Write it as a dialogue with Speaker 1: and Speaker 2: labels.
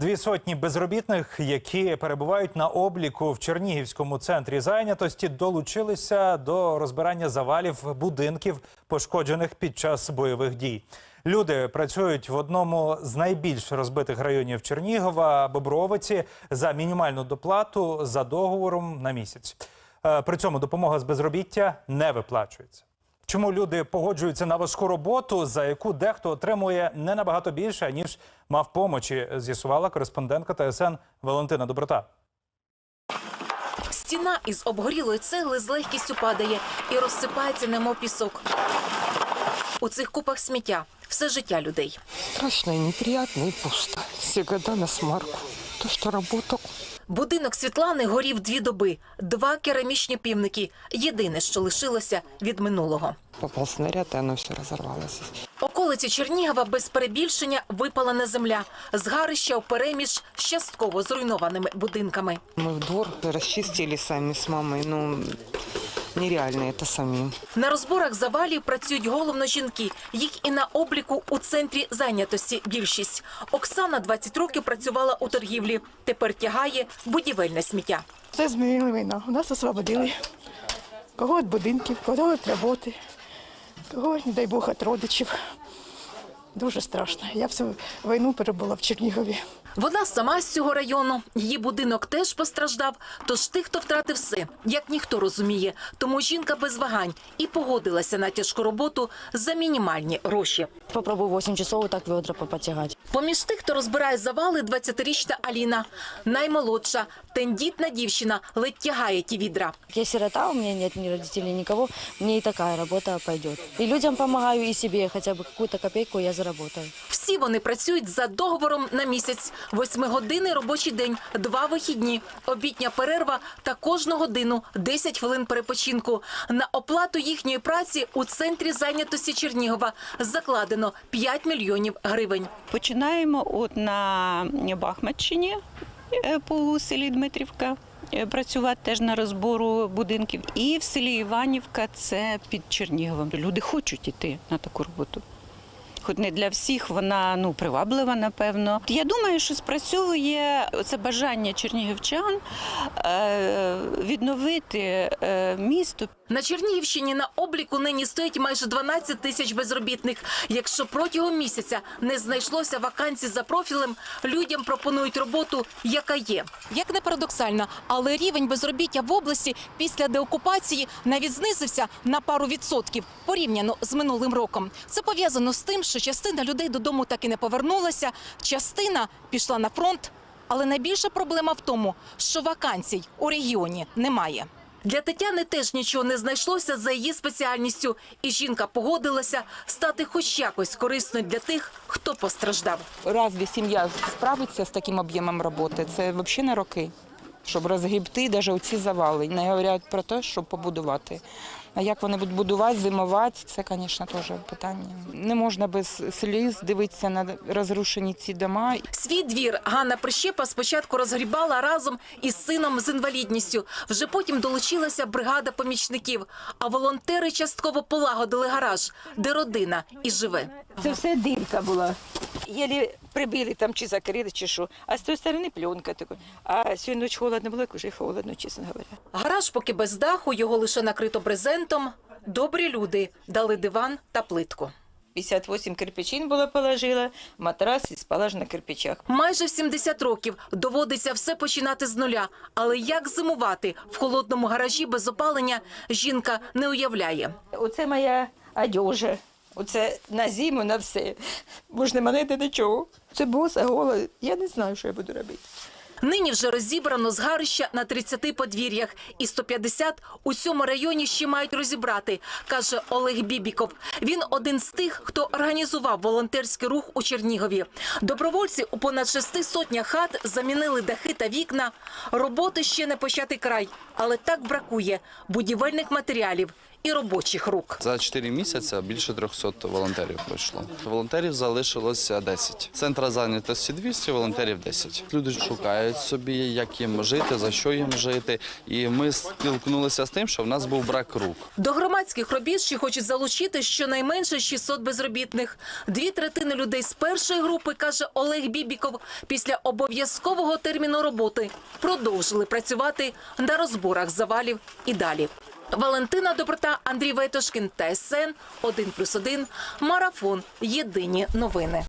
Speaker 1: Дві сотні безробітних, які перебувають на обліку в Чернігівському центрі зайнятості, долучилися до розбирання завалів будинків, пошкоджених під час бойових дій. Люди працюють в одному з найбільш розбитих районів Чернігова, Бобровиці, за мінімальну доплату за договором на місяць. Е, При цьому допомога з безробіття не виплачується. Чому люди погоджуються на важку роботу, за яку дехто отримує не набагато більше, ніж мав помочі, з'ясувала кореспондентка ТСН Валентина Доброта.
Speaker 2: Стіна із обгорілої цегли з легкістю падає і розсипається, немов пісок. У цих купах сміття все життя людей.
Speaker 3: Страшно и неприятно, и пусто. Все года на смарку. То, что работал,
Speaker 2: Будинок Світлани горів дві доби, два керамічні півники. Єдине, що лишилося від минулого.
Speaker 3: Попав снаряд, і воно все разорвалось.
Speaker 2: Околиці Чернігова без перебільшення випалена земля, згарища впереміж з частково зруйнованими будинками.
Speaker 3: Ми в двор розчистили самі з мамою. Ну, нереально это самим.
Speaker 2: На розборах завалів працюють головно жінки. Їх і на обліку у центрі зайнятості більшість. Оксана 20 років працювала у торгівлі. Тепер тягає будівельне сміття.
Speaker 4: Це змінила війна. У нас освободили. Кого від будинків, кого від роботи, кого, не дай Бог, від родичів. Дуже страшно. Я всю війну перебула в Чернігові.
Speaker 2: Вона сама з цього району. Її будинок теж постраждав. Тож тих, хто втратив все, як ніхто розуміє. Тому жінка без вагань і погодилася на тяжку роботу за мінімальні гроші.
Speaker 5: Попробую 8 часов так ведра попотягать.
Speaker 2: Поміж тих, хто розбирає завали, 20-річна Аліна, наймолодша, тендітна дівчина, ледь тягає ті відра.
Speaker 5: Я сирота, у меня нет ни родителей, никого. Мне и такая работа пойдет. И людям помогаю, и себе хотя бы какую-то копейку я заработаю.
Speaker 2: Всі вони працюють за договором на місяць. Восьмигодинний робочий день, два вихідні, обідня перерва та кожну годину 10 хвилин перепочинку. На оплату їхньої праці у центрі зайнятості Чернігова закладено 5 мільйонів гривень.
Speaker 6: Починаємо от на Бахмаччині е, по селі Дмитрівка. е, Працювати теж на розбору будинків. І в селі Іванівка це під Черніговом. Люди хочуть йти на таку роботу. Хоч не для всіх вона ну приваблива, напевно. Я думаю, що спрацьовує це бажання чернігівчан е, відновити е, місто
Speaker 2: На Чернігівщині на обліку нині стоїть майже 12 тисяч безробітних. Якщо протягом місяця не знайшлося вакансій за профілем, людям пропонують роботу, яка є. Як не парадоксально, але рівень безробіття в області після деокупації навіть знизився на пару відсотків порівняно з минулим роком. Це пов'язано з тим, що частина людей додому так і не повернулася, частина пішла на фронт. Але найбільша проблема в тому, що вакансій у регіоні немає. Для Тетяни теж нічого не знайшлося за її спеціальністю, і жінка погодилася стати хоч якось корисною для тих, хто постраждав.
Speaker 7: разве сім'я справиться з таким об'ємом роботи? Це взагалі на роки, щоб розгрібти навіть оці завали. Не говорять про те, щоб побудувати. А як вони будуть будувати, зимувати, це, звісно, теж питання. Не можна без сліз дивитися на розрушені ці дома.
Speaker 2: Свій двір Ганна Прищепа спочатку розгрібала разом із сином з інвалідністю. Вже потім долучилася бригада помічників. А волонтери частково полагодили гараж, де родина і живе.
Speaker 8: Це все дирка була. Єлі прибили там чи закрили, чи що. А з тої сторони пленка така. А сьогодні ніч холодно було, як вже холодно, чесно говоря.
Speaker 2: Гараж поки без даху, його лише накрито брезентом. Добрі люди дали диван та плитку.
Speaker 8: 58 кирпичин було положила, матрас і спала ж на кирпичах.
Speaker 2: Майже в 70 років доводиться все починати з нуля. Але як зимувати в холодному гаражі без опалення, жінка не уявляє.
Speaker 8: Оце моя одежа. Оце на зиму, на все. Можна манити нічого. Це боса, гола. Я не знаю, що я буду робити.
Speaker 2: Нині вже розібрано згарища на 30 подвір'ях, і 150 у цьому районі ще мають розібрати, каже Олег Бібіков. Він один з тих, хто організував волонтерський рух у Чернігові. Добровольці у понад шести сотнях хат замінили дахи та вікна. Роботи ще не почати край, але так бракує будівельних матеріалів і робочих рук.
Speaker 9: За 4 місяці більше 300 волонтерів пройшло. Волонтерів залишилося 10. Центра зайнятості 200, волонтерів 10. Люди шукають собі, як їм жити, за що їм жити. І ми стикнулися з тим, що в нас був брак рук.
Speaker 2: До громадських робіт ще хочуть залучити щонайменше 600 безробітних. Дві третини людей з першої групи, каже Олег Бібіков, після обов'язкового терміну роботи продовжили працювати на розборах завалів і далі. Валентина Доброта, Андрій Вайтошкін, ТСН 1+,1, Марафон. Єдині новини.